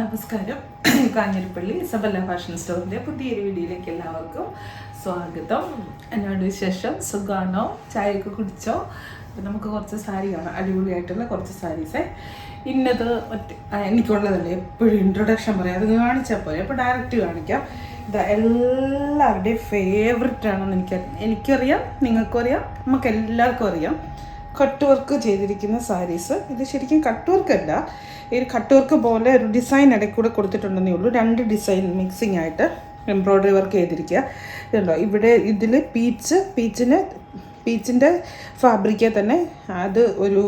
നമസ്കാരം. കാഞ്ഞിരപ്പള്ളി സബല്ല ഫാഷൻ സ്റ്റോറിന്റെ പുതിയൊരു വീഡിയോയിലേക്ക് എല്ലാവർക്കും സ്വാഗതം. എന്നോട് വിശേഷം? സുഖാണോ? ചായയൊക്കെ കുടിച്ചോ? നമുക്ക് കുറച്ച് സാരി കാണാം അടിപൊളിയായിട്ടുള്ള കുറച്ച് സാരീസേ. ഇന്നത് മറ്റേ എനിക്കുള്ളതല്ലേ എപ്പോഴും ഇൻട്രൊഡക്ഷൻ പറയാം. അത് കാണിച്ചാൽ പോലെ അപ്പോൾ ഡയറക്റ്റ് കാണിക്കാം. ഇതാ എല്ലാവരുടെയും ഫേവററ്റ് ആണെന്ന് എനിക്ക് എനിക്കറിയാം നിങ്ങൾക്കും അറിയാം നമുക്ക് എല്ലാവർക്കും അറിയാം. കട്ട് വർക്ക് ചെയ്തിരിക്കുന്ന സാരീസ് ഇത് ശരിക്കും കട്ട് വർക്ക് അല്ല ഈ കട്ട് വർക്ക് പോലെ ഒരു ഡിസൈൻ ഇടയ്ക്ക് കൂടെ കൊടുത്തിട്ടുണ്ടെന്നേ ഉള്ളൂ. രണ്ട് ഡിസൈൻ മിക്സിംഗ് ആയിട്ട് എംബ്രോയ്ഡറി വർക്ക് ചെയ്തിരിക്കുക. ഇതുണ്ടോ? ഇവിടെ ഇതിൽ പീച്ച് പീച്ചിന് പീച്ചിന്റെ ഫാബ്രിക്കെ തന്നെ അത് ഒരു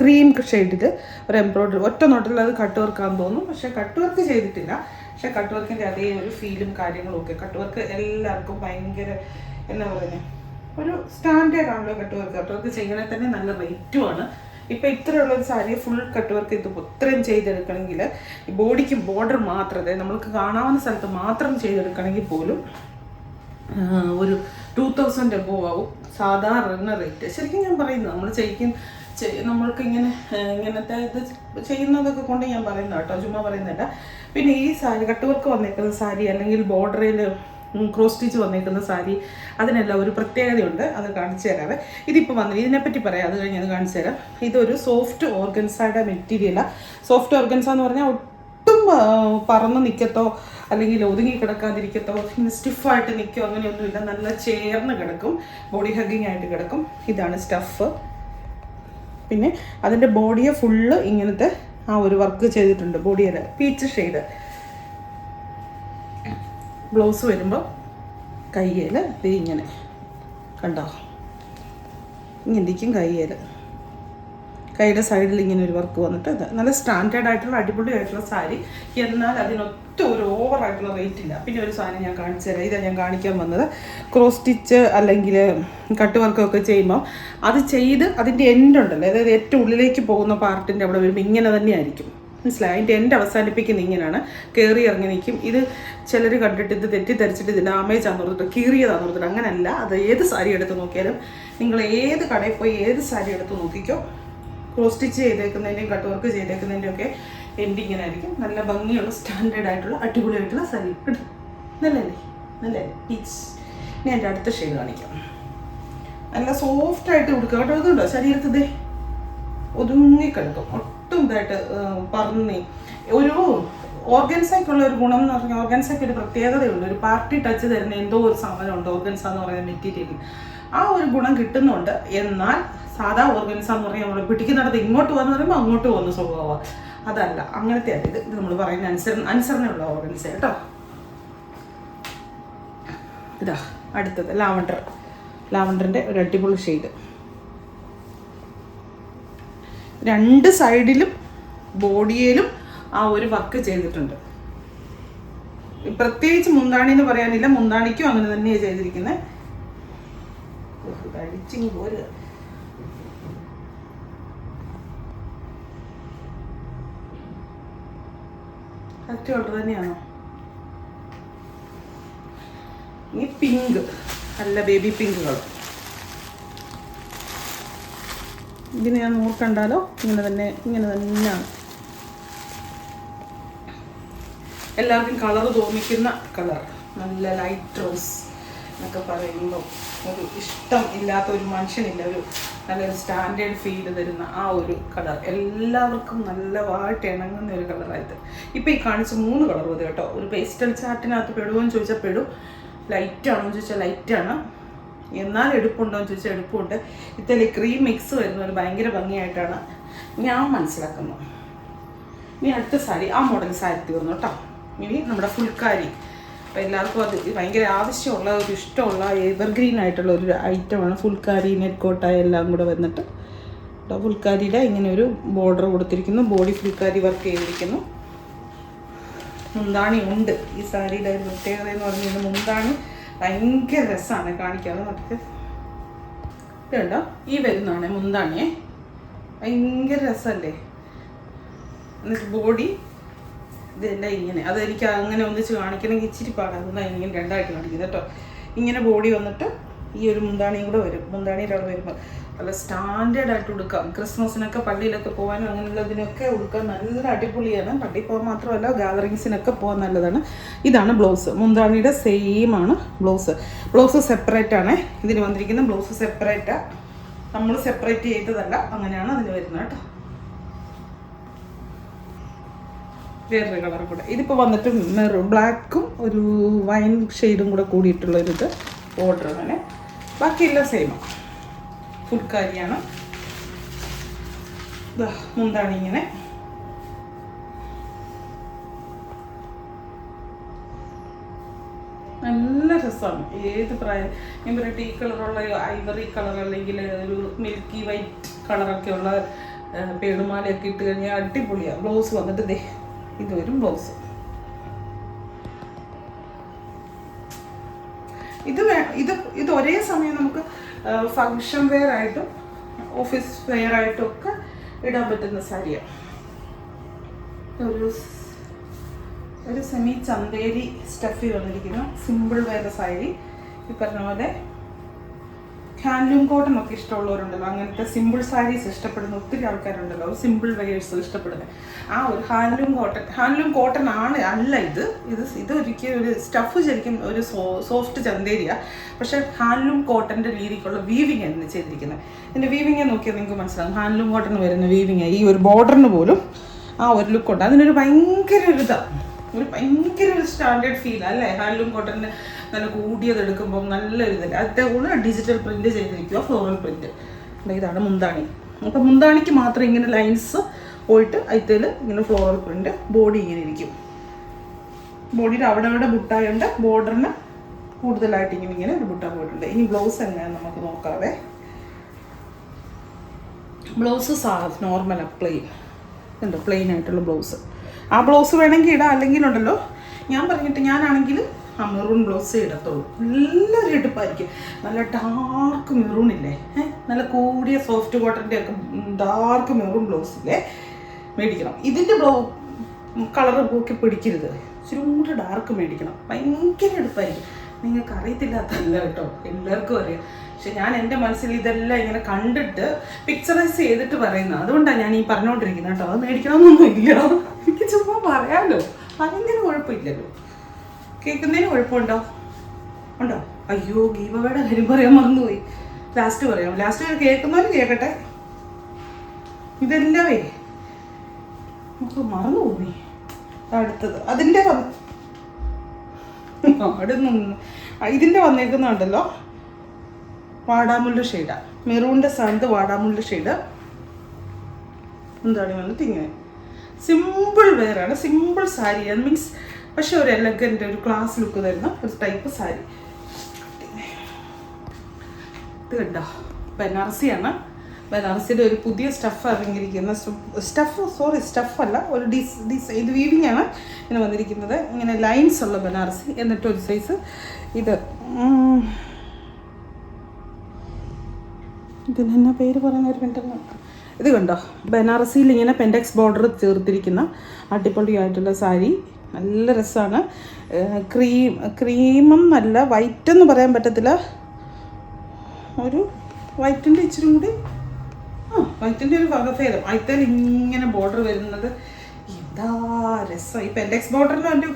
ക്രീം ഷെയ്ഡിൽ ഒരു എംബ്രോയ്ഡറി ഒറ്റ നോട്ടിൽ അത് കട്ട് വർക്കാണെന്ന് തോന്നും പക്ഷേ കട്ട് വർക്ക് ചെയ്തിട്ടില്ല. പക്ഷേ കട്ട് വർക്കിന്റെ അതേ ഒരു ഫീലും കാര്യങ്ങളും ഒക്കെ. കട്ട് വർക്ക് എല്ലാവർക്കും ഭയങ്കര എന്താ പറയുന്നത് ഒരു സ്റ്റാൻഡേർഡ് ആണല്ലോ കട്ട് വർക്ക് കട്ട് വർക്ക് ചെയ്യണേ തന്നെ നല്ല റേറ്റുമാണ് ഇപ്പം ഇത്രയുള്ള ഒരു സാരി ഫുൾ കട്ട് വർക്ക് ഇത് ഇത്രയും ചെയ്തെടുക്കണമെങ്കിൽ ബോഡിക്ക് ബോർഡർ മാത്രമേ നമ്മൾക്ക് കാണാവുന്ന സ്ഥലത്ത് മാത്രം ചെയ്തെടുക്കണമെങ്കിൽ പോലും ഒരു ടു തൗസൻഡ് എബോ ആവും. സാധാരണ റേറ്റ് ശരിക്കും ഞാൻ പറയുന്നത് നമ്മൾ ചെയ്യിക്കും ചെയ്- നമ്മൾക്ക് ഇങ്ങനെ ഇങ്ങനത്തെ ഇത് ചെയ്യുന്നതൊക്കെ കൊണ്ട് ഞാൻ പറയുന്ന കേട്ടോ ചുമ്മാ പറയുന്നില്ല പിന്നെ ഈ സാരി കട്ടുവർക്ക് വന്നേക്കുന്ന സാരി അല്ലെങ്കിൽ ബോർഡറിൽ ക്രോസ് സ്റ്റിച്ച് വന്നേക്കുന്ന സാരി അതിനെല്ലാം ഒരു പ്രത്യേകതയുണ്ട് അത് കാണിച്ചു തരാവേ. ഇതിപ്പോൾ വന്നില്ല ഇതിനെപ്പറ്റി പറയാം അത് കഴിഞ്ഞ് അത് കാണിച്ചു തരാം. ഇതൊരു സോഫ്റ്റ് ഓർഗൻസയുടെ മെറ്റീരിയലാണ് സോഫ്റ്റ് ഓർഗൻസ എന്ന് പറഞ്ഞാൽ ഒട്ടും പറന്ന് നിൽക്കത്തോ അല്ലെങ്കിൽ ഒതുങ്ങി കിടക്കാതിരിക്കത്തോ സ്റ്റിഫായിട്ട് നിൽക്കോ അങ്ങനെയൊന്നുമില്ല. നല്ല ചേർന്ന് കിടക്കും ബോഡി ഹഗ്ഗിങ് ആയിട്ട് കിടക്കും. ഇതാണ് സ്റ്റഫ് പിന്നെ അതിന്റെ ബോഡിയെ ഫുള്ള് ഇങ്ങനത്തെ ആ ഒരു വർക്ക് ചെയ്തിട്ടുണ്ട് ബോഡിയിൽ പീച്ച് ഷെയ്ഡ് ബ്ലൗസ് വരുമ്പോൾ കയ്യിൽ ഇത് ഇങ്ങനെ. കണ്ടോ? ഇങ്ങനെ ഇരിക്കും കയ്യിൽ കൈയുടെ സൈഡിൽ ഇങ്ങനെ ഒരു വർക്ക് വന്നിട്ട് നല്ല സ്റ്റാൻഡേർഡ് ആയിട്ടുള്ള അടിപൊളി ആയിട്ടുള്ള സാരി. എന്നാൽ അതിനൊറ്റ ഒരു ഓവർ ആയിട്ടുള്ള റേറ്റ് ഇല്ല. പിന്നെ ഒരു സാധനം ഞാൻ കാണിച്ചു തരാം. ഇതാണ് ഞാൻ കാണിക്കാൻ വന്നത്. ക്രോസ് സ്റ്റിച്ച് അല്ലെങ്കിൽ കട്ട് വർക്കൊക്കെ ചെയ്യുമ്പോൾ അത് ചെയ്ത് അതിന്റെ എൻഡ് ഉണ്ടല്ലോ. അതായത് ഏറ്റവും ഉള്ളിലേക്ക് പോകുന്ന പാർട്ടിന്റെ അവിടെ വരുമ്പോൾ ഇങ്ങനെ തന്നെയായിരിക്കും. മനസ്സിലായി? അതിന്റെ എൻഡ് അവസാനിപ്പിക്കുന്ന ഇങ്ങനെയാണ്. കയറി ഇറങ്ങി നിൽക്കും. ഇത് ചിലർ കണ്ടിട്ട് ഇത് തെറ്റിദ്ധരിച്ചിട്ട് ഇത് ഡാമേജ് ആണെന്ന് പറഞ്ഞിട്ട് കീറിയതാണെന്ന് പറഞ്ഞിട്ട് അങ്ങനെയല്ല അത് ഏത് സാരി എടുത്ത് നോക്കിയാലും നിങ്ങൾ ഏത് കടയിൽ പോയി ഏത് സാരി എടുത്ത് നോക്കിക്കോ ക്രോസ് സ്റ്റിച്ച് ചെയ്തേക്കുന്നതിന്റെയും കട്ട് വർക്ക് ചെയ്തേക്കുന്നതിന്റെയും ഒക്കെ ഇങ്ങനെ ആയിരിക്കും. നല്ല ഭംഗിയുള്ള സ്റ്റാൻഡേർഡ് ആയിട്ടുള്ള അടിപൊളിയായിട്ടുള്ള സാരി. കിട്ടും നല്ലല്ലേ? നല്ലല്ലേ? പീച്ച് ഞാൻ എന്റെ അടുത്ത ഷെയ്ഡ് കാണിക്കാം. നല്ല സോഫ്റ്റ് ആയിട്ട് കൊടുക്കുക കേട്ടോ. ഇതുണ്ടോ? ശരീരത്തിൽ ദേ. ഒതുങ്ങി കിടക്കും. ഒട്ടും ഇതായിട്ട് പറഞ്ഞേ. ഒരു ഓർഗൻസയ്ക്കുള്ള ഒരു ഗുണം എന്ന് പറഞ്ഞാൽ ഓർഗൻസയ്ക്ക് ഒരു പ്രത്യേകതയുണ്ട്. ഒരു പാർട്ടി ടച്ച് തരുന്ന എന്തോ ഒരു സാധനമുണ്ട് ഓർഗൻസ എന്ന് പറയുന്ന മെറ്റീരിയൽ ആ ഒരു ഗുണം കിട്ടുന്നുണ്ട്. എന്നാൽ സാധാ ഓർഗൻസ എന്ന് പറഞ്ഞാൽ നമ്മൾ പിടിക്കുന്നിടത്ത് ഇങ്ങോട്ട് വന്ന് പറയുമ്പോൾ അങ്ങോട്ട് പോകുന്ന സ്വഭാവമാണ് അതല്ല അങ്ങനത്തെ അല്ല. ഇത് നമ്മൾ പറയുന്ന അനുസരണ അനുസരണയുള്ള ഓർഗൻസ കേട്ടോ. ഇതാ അടുത്തത് ലാവണ്ടർ. ലാവണ്ടറിന്റെ ഒരു അടിപൊളി ഷെയ്ഡ് രണ്ട് സൈഡിലും ബോഡിയിലും ആ ഒരു വർക്ക് ചെയ്തിട്ടുണ്ട്. പ്രത്യേകിച്ച് മുന്താണി എന്ന് പറയാനില്ല മുന്താണിക്കും അങ്ങനെ തന്നെയാണ് ചെയ്തിരിക്കുന്നത് കഴിച്ചിങ് കറക്റ്റ് ഓർഡർ തന്നെയാണോ? ഈ പിങ്ക് നല്ല ബേബി പിങ്ക് കളർ ഞാൻ നോക്കണ്ടാലോ ഇങ്ങനെ തന്നെ ഇങ്ങനെ തന്നെയാണ്. എല്ലാവർക്കും കളർ തോന്നിക്കുന്ന കളർ നല്ല ലൈറ്റ് റോസ് എന്നൊക്കെ പറയുമ്പോൾ ഒരു ഇഷ്ടം ഇല്ലാത്ത ഒരു മനുഷ്യനില്ല ഒരു നല്ലൊരു സ്റ്റാൻഡേർഡ് ഫീൽ തരുന്ന ആ ഒരു കളർ എല്ലാവർക്കും നല്ലതായിട്ട് ഇണങ്ങുന്ന ഒരു കളറായത് ഇപ്പം ഈ കാണിച്ച മൂന്ന് കളർ മതി കേട്ടോ. ഒരു പേസ്റ്റൽ ചാർട്ടിനകത്ത് പെടുമോയെന്ന് ചോദിച്ചാൽ പെടും. ലൈറ്റ് ആണോ എന്ന് ചോദിച്ചാൽ ലൈറ്റാണ് എന്നാൽ എടുപ്പുണ്ടോ എന്ന് ചോദിച്ചാൽ എടുപ്പുണ്ട്. ഇത്തരം ക്രീം മിക്സ് വരുന്ന ഒരു ഭയങ്കര ഭംഗിയായിട്ടാണ് ഞാൻ മനസ്സിലാക്കുന്നത്. ഇനി അടുത്ത സാരി ആ മോഡൽ സാരി തീർന്നു കേട്ടോ ഇനി നമ്മുടെ ഫുൾക്കാരി അപ്പോൾ എല്ലാവർക്കും അത് ഭയങ്കര ആവശ്യമുള്ള ഒരു ഇഷ്ടമുള്ള എവർഗ്രീൻ ആയിട്ടുള്ള ഒരു ഐറ്റമാണ് ഫുൾക്കാരി നെറ്റ് എല്ലാം കൂടെ വന്നിട്ട്. കേട്ടോ ഫുൾക്കാരിയുടെ ഇങ്ങനെ ഒരു ബോർഡർ കൊടുത്തിരിക്കുന്നു. ബോഡി ഫുൾക്കാരി വർക്ക് ചെയ്തിരിക്കുന്നു. മുന്താണി ഉണ്ട്. ഈ സാരിയുടെ ഒരു പ്രത്യേകത എന്ന് പറഞ്ഞു കഴിഞ്ഞാൽ മുന്താണി ഭയങ്കര രസമാണ് കാണിക്കാതെ നമുക്ക് ഇതുണ്ടോ? ഈ വരുന്നതാണ് മുന്താണിയെ. ഭയങ്കര രസമല്ലേ? എന്നിട്ട് ബോഡി ഇതെല്ലാം ഇങ്ങനെ. അതെനിക്ക് അങ്ങനെ ഒന്നിച്ച് കാണിക്കണമെങ്കിൽ ഇച്ചിരി പാടാണ് അതുകൊണ്ടാണ് ഇങ്ങനെ രണ്ടായിട്ട് കാണിക്കുന്നത് കേട്ടോ. ഇങ്ങനെ ബോഡി വന്നിട്ട് ഈ ഒരു മുന്താണിയും കൂടെ വരും. മുന്താണിയുടെ അവിടെ വരുമ്പോൾ നല്ല സ്റ്റാൻഡേർഡ് ആയിട്ട് ഉടുക്കാം. ക്രിസ്മസിനൊക്കെ പള്ളിയിലൊക്കെ പോകാനും അങ്ങനെയുള്ളതിനൊക്കെ ഉടുക്കാൻ നല്ല അടിപൊളിയാണ്. പള്ളി പോകാൻ മാത്രമല്ല ഗാദറിങ്സിനൊക്കെ പോകാൻ നല്ലതാണ്. ഇതാണ് ബ്ലൗസ്. മുന്താണിയുടെ സെയിം ആണ് ബ്ലൗസ്. ബ്ലൗസ് സെപ്പറേറ്റ് ആണ്. ഇതിന് വന്നിരിക്കുന്ന ബ്ലൗസ് സെപ്പറേറ്റാണ് നമ്മൾ സെപ്പറേറ്റ് ചെയ്തതല്ല. അങ്ങനെയാണ് അതിന് വരുന്നത് കേട്ടോ. വേറൊരു കളർ കൂടെ. ഇതിപ്പോൾ വന്നിട്ട് മെറൂൺ ബ്ലാക്കും ഒരു വൈൻ ഷെയ്ഡും കൂടെ കൂടിയിട്ടുള്ള ഒരു ഇത് ഓർഡർ തന്നെ ബാക്കിയെല്ലാം സെയിമാണ് ഫുൾക്കാരിയാണ് മുന്താണ് ഇങ്ങനെ. നല്ല രസമാണ് ഏത് പ്രായം പറയട്ടെ ഈ കളറുള്ള ഐവറി കളർ അല്ലെങ്കിൽ ഒരു മിൽക്കി വൈറ്റ് കളറൊക്കെ ഉള്ള പേടുമാലയൊക്കെ ഇട്ട് കഴിഞ്ഞാൽ അടിപൊളിയാണ് ബ്ലൗസ് വന്നിട്ട് ദേ ഇത് വരും ബ്ലൗസ് ഇത് ഇത് ഇത് ഒരേ സമയം നമുക്ക് ഫങ്ഷൻ വെയർ ആയിട്ടും ഓഫീസ് വെയർ ആയിട്ടും ഒക്കെ ഇടാൻ പറ്റുന്ന സാരിയാണ് ഒരു ഒരു സെമി ചന്തേരി സ്റ്റഫി വന്നിരിക്കുന്നു. Simple wear sari. ഈ പറഞ്ഞ പോലെ ഹാൻഡ്ലൂം കോട്ടൺ ഒക്കെ ഇഷ്ടമുള്ളവരുണ്ടല്ലോ. അങ്ങനത്തെ സിമ്പിൾ സാരീസ് ഇഷ്ടപ്പെടുന്ന ഒത്തിരി ആൾക്കാരുണ്ടല്ലോ. സിമ്പിൾ വെയേഴ്സ് ഇഷ്ടപ്പെടുന്നത് ആ ഒരു ഹാൻഡ്ലൂം കോട്ടൺ ഹാൻഡ്ലൂം കോട്ടൺ ആണ് അല്ല ഇത്. ഇത് ഇത് ഒരിക്കലും ഒരു സ്റ്റഫ് ശരിക്കും ഒരു സോഫ്റ്റ് ചന്തേരിയ. പക്ഷേ ഹാൻഡ്ലൂം കോട്ടന്റെ രീതിക്കുള്ള വീവിംഗ് ആണ് ചെയ്തിരിക്കുന്നത് ഇതിന്റെ വീവിംഗ് നോക്കിയാൽ നിങ്ങൾക്ക് മനസ്സിലാകും ഹാൻഡ്ലൂം കോട്ടൺ വരുന്ന വീവിങ് ഈ ഒരു ബോർഡറിന് പോലും ആ ഒരു ലുക്കുണ്ട് അതിനൊരു ഭയങ്കര ഒരു ഇതാണ് ഒരു ഭയങ്കര ഒരു സ്റ്റാൻഡേർഡ് ഫീൽ അല്ലേ? ഹാൻഡ്ലൂം കോട്ടന്റെ നല്ല കൂടിയത് എടുക്കുമ്പോൾ നല്ലൊരു ഇതല്ല? അതിന്റെ കൂടുതൽ ഡിജിറ്റൽ പ്രിന്റ് ചെയ്തിരിക്കുക ഫ്ലോറൽ പ്രിന്റ് ഇതാണ് മുന്താണി. അപ്പം മുന്താണിക്ക് മാത്രം ഇങ്ങനെ ലൈൻസ് പോയിട്ട് അതിൽ ഇങ്ങനെ ഫ്ലോറൽ പ്രിന്റ് ബോഡി ഇങ്ങനെ ഇരിക്കും. ബോഡിയുടെ അവിടെ അവിടെ ബുട്ടായുണ്ട് ബോർഡറിന് കൂടുതലായിട്ട് ഇങ്ങനെ ഇങ്ങനെ ഒരു ബുട്ട പോയിട്ടുണ്ട്. ഇനി ബ്ലൗസ് എങ്ങനെയാണെന്ന് നമുക്ക് നോക്കാവേ. ബ്ലൗസ് സാ നോർമൽ പ്ലെയിൻ ഉണ്ട് പ്ലെയിൻ ആയിട്ടുള്ള ബ്ലൗസ് ആ ബ്ലൗസ് വേണമെങ്കിൽ ഇടാം അല്ലെങ്കിൽ ഉണ്ടല്ലോ ഞാൻ പറഞ്ഞിട്ട് ഞാനാണെങ്കിൽ ആ മെറൂൺ ബ്ലൗസ് ഇടത്തുള്ളൂ. നല്ലൊരു എടുപ്പായിരിക്കും നല്ല ഡാർക്ക് മെറൂൺ ഇല്ലേ? നല്ല കൂടിയ സോഫ്റ്റ് കോട്ടന്റെ ഒക്കെ ഡാർക്ക് മെറൂൺ ബ്ലൗസ് ഇല്ലേ? മേടിക്കണം. ഇതിന്റെ ബ്ലൗ കളർ പോക്കി പിടിക്കരുത്. ഇച്ചിരി ഡാർക്ക് മേടിക്കണം. ഭയങ്കര എടുപ്പായിരിക്കും. നിങ്ങൾക്ക് അറിയത്തില്ലാത്തല്ല കേട്ടോ. എല്ലാവർക്കും അറിയാം. പക്ഷെ ഞാൻ എന്റെ മനസ്സിൽ ഇതെല്ലാം ഇങ്ങനെ കണ്ടിട്ട് പിക്ചറൈസ് ചെയ്തിട്ട് പറയുന്നത്. അതുകൊണ്ടാണ് ഞാൻ ഈ പറഞ്ഞുകൊണ്ടിരിക്കുന്നത് കേട്ടോ. അത് മേടിക്കണമെന്നൊന്നും ഇല്ല എനിക്ക് ചുമ്മാ പറയാമല്ലോ അതിങ്ങനെ കുഴപ്പമില്ലല്ലോ. കേൾക്കുന്നതിന് കുഴപ്പമുണ്ടോ? ഉണ്ടോ? അയ്യോ ഗീവയുടെ കാര്യം പറയാൻ മറന്നുപോയി. ലാസ്റ്റ് പറയാം. ലാസ്റ്റ് കേൾക്കുന്നവരും കേൾക്കട്ടെ. ഇതെല്ലാവേ നമുക്ക് മറന്നു പോയി അടുത്തത്. അതിന്റെ അവിടെ നിന്ന്. ഇതിന്റെ വന്നേക്കുന്നുണ്ടല്ലോ വാടാമുള്ള ഷെയ്ഡാ. മെറൂണിന്റെ സ്ഥാനത്ത് വാടാമുള്ള ഷെയ്ഡ്. എന്താണ് വന്നിട്ട് ഇങ്ങനെ സിമ്പിൾ വെയറാണ് സിമ്പിൾ സാരി മീൻസ് പക്ഷെ ഒരു എലഗന്റ് ഒരു ക്ലാസ് ലുക്ക് തരുന്ന ഒരു ടൈപ്പ് സാരി ഇത് കണ്ടോ? ബനാറസിയാണ്. ബനാറസിയുടെ ഒരു പുതിയ സ്റ്റഫ് ഇറങ്ങിയിരിക്കുന്ന സ്റ്റഫ് സോറി സ്റ്റഫ് അല്ല ഒരു ഡിസ് ഡിസ് ഇത് വീവിംഗ് ആണ് ഇങ്ങനെ വന്നിരിക്കുന്നത്. ഇങ്ങനെ ലൈൻസ് ഉള്ള ബനാറസി. എന്നിട്ട് ഒരു സൈസ് ഇത്. ഇതിന് എന്നാ പേര് പറയുന്ന ഒരു മിനിറ്റ് ഇത് കണ്ടോ? ബനാറസിയിൽ ഇങ്ങനെ പെൻഡെക്സ് ബോർഡർ ചേർത്തിരിക്കുന്ന അടിപൊളിയായിട്ടുള്ള സാരി നല്ല രസമാണ് ക്രീം ക്രീമും നല്ല വൈറ്റ് എന്ന് പറയാൻ പറ്റത്തില്ല. ഒരു വൈറ്റിന്റെ ഇച്ചിരി കൂടി ആ വൈറ്റിന്റെ ഒരു വകഭേദം അതിൽ ഇങ്ങനെ ബോർഡർ വരുന്നത് എന്താ രസം. ഈ പെൻഡെക്സ് ബോർഡറിന് എന്റെ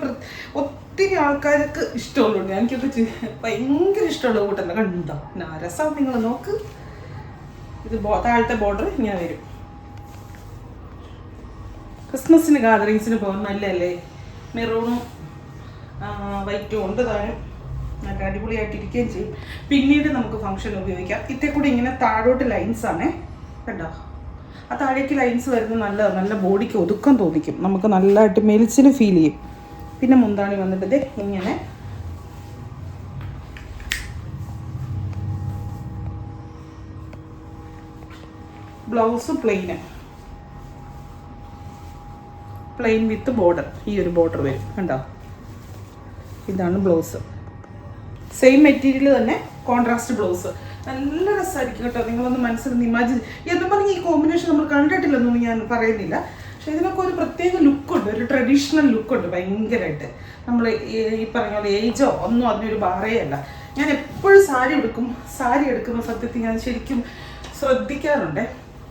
ഒത്തിരി ആൾക്കാർക്ക് ഇഷ്ടമുള്ളൂ. എനിക്കൊക്കെ ഭയങ്കര ഇഷ്ടമുള്ള കൂട്ടല്ല കണ്ടോ? എന്നാ രസം നിങ്ങൾ നോക്ക്. ഇത് താഴത്തെ ബോർഡർ ഇങ്ങനെ വരും. ക്രിസ്മസിന് ഗാദറിങ്സിന് പോകാൻ നല്ലതല്ലേ? മെറൂണും വൈറ്റും ഉണ്ട് താനും. നല്ല അടിപൊളിയായിട്ട് ഇരിക്കുകയും ചെയ്യും. പിന്നീട് നമുക്ക് ഫംഗ്ഷൻ ഉപയോഗിക്കാം. ഇത്തേ കൂടി ഇങ്ങനെ താഴോട്ട് ലൈൻസ് ആണ്. കണ്ടോ? ആ താഴേക്ക് ലൈൻസ് വരുന്നത് നല്ല നല്ല ബോഡിക്ക് ഒതുക്കം തോന്നിക്കും. നമുക്ക് നല്ലതായിട്ട് മെലിച്ചിന് ഫീൽ ചെയ്യും. പിന്നെ മുന്താണി വന്നിട്ട് ഇങ്ങനെ. Blouse plane plain with border ഈ ഒരു ബോർഡർ വരും. കണ്ടോ? ഇതാണ് ബ്ലൗസ് സെയിം മെറ്റീരിയൽ തന്നെ കോൺട്രാസ്റ്റ് ബ്ലൗസ് നല്ല രസമായിരിക്കും കേട്ടോ. നിങ്ങളൊന്ന് മനസ്സിൽ ഇമാജിൻ എന്ന് പറഞ്ഞ് ഈ കോമ്പിനേഷൻ നമ്മൾ കണ്ടിട്ടില്ലെന്നൊന്നും ഞാൻ പറയുന്നില്ല. പക്ഷെ ഇതിനൊക്കെ ഒരു പ്രത്യേക ലുക്കുണ്ട് ഒരു ട്രഡീഷണൽ ലുക്കുണ്ട് ഭയങ്കരമായിട്ട്. നമ്മൾ ഈ പറഞ്ഞ പോലെ ഏജോ ഒന്നും അതിനൊരു ബാറേയല്ല ഞാൻ എപ്പോഴും സാരി എടുക്കും. സാരി എടുക്കുന്ന സത്യത്തിൽ ഞാൻ ശരിക്കും ശ്രദ്ധിക്കാറുണ്ട്.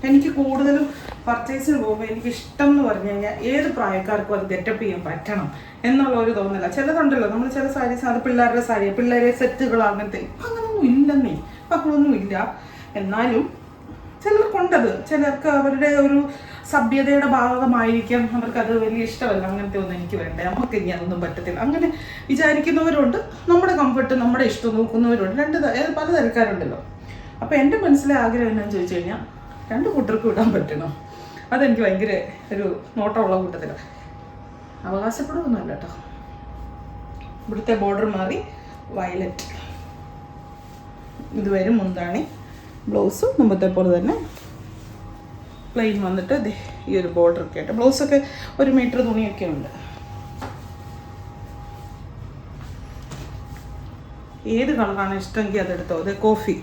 എനിക്ക് കൂടുതലും പർച്ചേസിന് പോകുമ്പോൾ എനിക്ക് ഇഷ്ടം എന്ന് പറഞ്ഞു കഴിഞ്ഞാൽ ഏത് പ്രായക്കാർക്കും അത് ഗെറ്റപ്പ് ചെയ്യാൻ പറ്റണം എന്നുള്ള ഒരു തോന്നില്ല ചിലതുണ്ടല്ലോ നമ്മൾ ചില സാരീസ് അത് പിള്ളേരുടെ സാരി പിള്ളേരെ സെറ്റുകൾ അങ്ങനത്തെ അങ്ങനൊന്നും ഇല്ലെന്നേ. മക്കളൊന്നും ഇല്ല. എന്നാലും ചിലർക്കുണ്ടത്. ചിലർക്ക് അവരുടെ ഒരു സഭ്യതയുടെ ഭാഗമായിരിക്കാം. അത് വലിയ ഇഷ്ടമല്ല. അങ്ങനത്തെ ഒന്നും എനിക്ക് വേണ്ട. നമുക്ക് ഇനി അതൊന്നും പറ്റത്തില്ല. അങ്ങനെ വിചാരിക്കുന്നവരുണ്ട്. നമ്മുടെ കംഫർട്ട് നമ്മുടെ ഇഷ്ടം നോക്കുന്നവരുണ്ട്. രണ്ട് പല തരക്കാരുണ്ടല്ലോ. അപ്പോൾ എന്റെ മനസ്സിലെ ആഗ്രഹം എന്താണെന്ന് ചോദിച്ചു കഴിഞ്ഞാൽ രണ്ട് കൂട്ടർക്കും ഇടാൻ പറ്റണം. അതെനിക്ക് ഭയങ്കര ഒരു നോട്ടമുള്ള കൂട്ടത്തിലാണ് അവകാശപ്പെടുകയൊന്നുമല്ല കേട്ടോ. ഇവിടുത്തെ ബോർഡർ മാറി വയലറ്റ് ഇതുവരെ വരും മുന്താണി ബ്ലൗസും മുമ്പത്തെ പോലെ തന്നെ പ്ലെയിൻ വന്നിട്ട് ഈ ഒരു ബോർഡർ ഒക്കെ ആയിട്ട്. ബ്ലൗസൊക്കെ ഒരു മീറ്റർ തുണിയൊക്കെ ഉണ്ട്. ഏത് കളറാണ് ഇഷ്ടമെങ്കിൽ അതെടുത്തോ അതെ കോഫി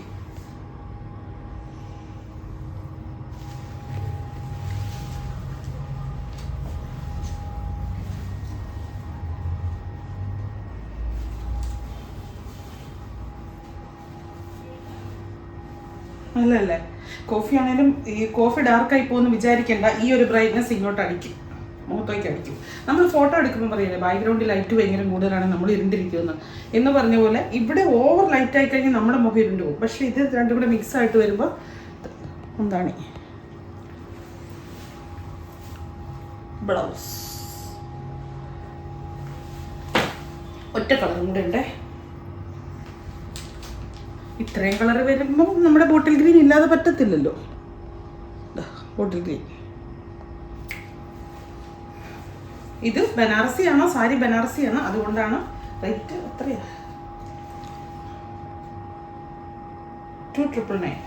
അല്ലല്ലേ? കോഫി ആണെങ്കിലും ഈ കോഫി ഡാർക്കായി പോകുന്ന വിചാരിക്കേണ്ട. ഈ ഒരു ബ്രൈറ്റ്നെസ് ഇങ്ങോട്ട് അടിക്കും. മുഖത്തേക്ക് അടിക്കും. നമ്മൾ ഫോട്ടോ എടുക്കുമ്പോൾ പറയില്ലേ ബാക്ക്ഗ്രൗണ്ടിൽ ലൈറ്റ് ഭയങ്കര കൂടുതലാണ് നമ്മൾ ഇരുണ്ടിരിക്കുമെന്ന്. എന്ന് പറഞ്ഞ പോലെ ഇവിടെ ഓവർ ലൈറ്റ് ആയി കഴിഞ്ഞാൽ നമ്മുടെ മുഖം ഇരുണ്ട് പോകും. പക്ഷെ ഇത് രണ്ടും കൂടെ മിക്സ് ആയിട്ട് വരുമ്പോൾ എന്താണ്? ബ്ലൗസ്. ഒറ്റ കളറും കൂടെ ഉണ്ടേ? ഇത്രയും കളർ വരുമ്പം നമ്മുടെ ബോട്ടിൽ ഗ്രീൻ ഇല്ലാതെ പറ്റത്തില്ലല്ലോ. ബോട്ടിൽ ഗ്രീൻ ഇത് ബനാറസിയാണോ? സാരി ബനാറസിയാണ്? അതുകൊണ്ടാണ് റേറ്റ് എത്രയാ ടു ട്രിപ്പിൾ നയൻ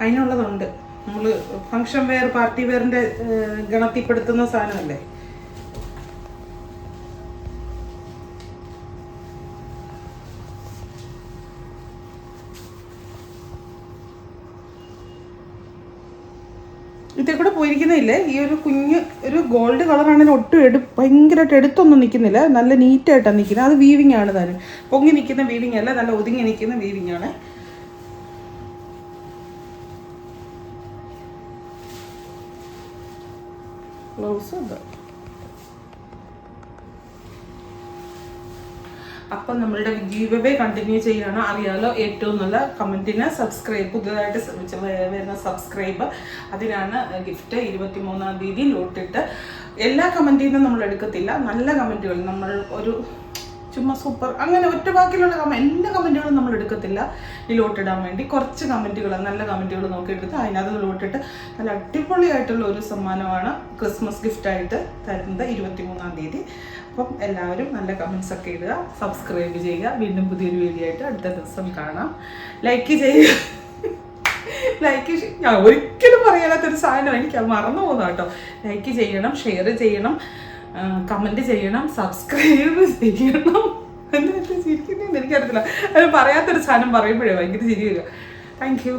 അതിനുള്ളതുണ്ട്. നമ്മൾ ഫങ്ഷൻ വെയർ പാർട്ടി വെയറിന്റെ ഗണത്തിൽപ്പെടുത്തുന്ന സാധനമല്ലേ ഇതിൽ കൂടെ പോയിരിക്കുന്നില്ലേ? ഈ ഒരു കുഞ്ഞ് ഒരു ഗോൾഡ് കളറാണെങ്കിൽ ഒട്ടും എടു ഭയങ്കരമായിട്ട് എടുത്തൊന്നും നിൽക്കുന്നില്ല. നല്ല നീറ്റായിട്ടാണ് നിൽക്കുന്നത്. അത് വീവിങ് ആണ് താനും. പൊങ്ങി നിൽക്കുന്ന വീവിങ് അല്ല നല്ല ഒതുങ്ങി നിൽക്കുന്ന വീവിങ് ആണ്. ബ്ലൗസ് ഉണ്ട് അപ്പം നമ്മളുടെ ഗീവ് കണ്ടിന്യൂ ചെയ്യണം അറിയാലോ ഏറ്റവും നല്ല കമന്റിന് സബ്സ്ക്രൈബ് പുതുതായിട്ട് വരുന്ന സബ്സ്ക്രൈബ് അതിനാണ് ഗിഫ്റ്റ് ഇരുപത്തി മൂന്നാം തീയതി ലോട്ടിട്ട്. എല്ലാ കമന്റിൽ നമ്മൾ എടുക്കത്തില്ല. നല്ല കമന്റുകൾ നമ്മൾ ഒരു ചുമ്മാ സൂപ്പർ അങ്ങനെ ഒറ്റ വാക്കിലുള്ള കമ എല്ലാ കമന്റുകളും നമ്മൾ എടുക്കത്തില്ല. ഈ ലോട്ടിടാൻ വേണ്ടി കുറച്ച് കമന്റുകൾ നല്ല കമന്റുകൾ നോക്കിയെടുത്ത് അതിനകത്ത് ലോട്ടിട്ട് നല്ല അടിപൊളിയായിട്ടുള്ള ഒരു സമ്മാനമാണ് ക്രിസ്മസ് ഗിഫ്റ്റായിട്ട് തരുന്നത് ഇരുപത്തി മൂന്നാം തീയതി. അപ്പം എല്ലാവരും നല്ല കമൻസ് ഒക്കെ ഇടുക സബ്സ്ക്രൈബ് ചെയ്യുക. വീണ്ടും പുതിയൊരു വീഡിയോ ആയിട്ട് അടുത്ത ദിവസം കാണാം. ലൈക്ക് ചെയ്യുക. ലൈക്ക് ഞാൻ ഒരിക്കലും പറയാനാത്തൊരു സാധനം എനിക്ക് അത് മറന്നു പോകുന്ന കേട്ടോ. ലൈക്ക് ചെയ്യണം ഷെയർ ചെയ്യണം കമന്റ് ചെയ്യണം സബ്സ്ക്രൈബ് ചെയ്യണം. എന്താ ചിരിക്കുന്നതെന്ന് എനിക്കറിയത്തില്ല. അത് പറയാത്തൊരു സാധനം പറയുമ്പോഴേ ഭയങ്കര ചിരിയുക താങ്ക് യു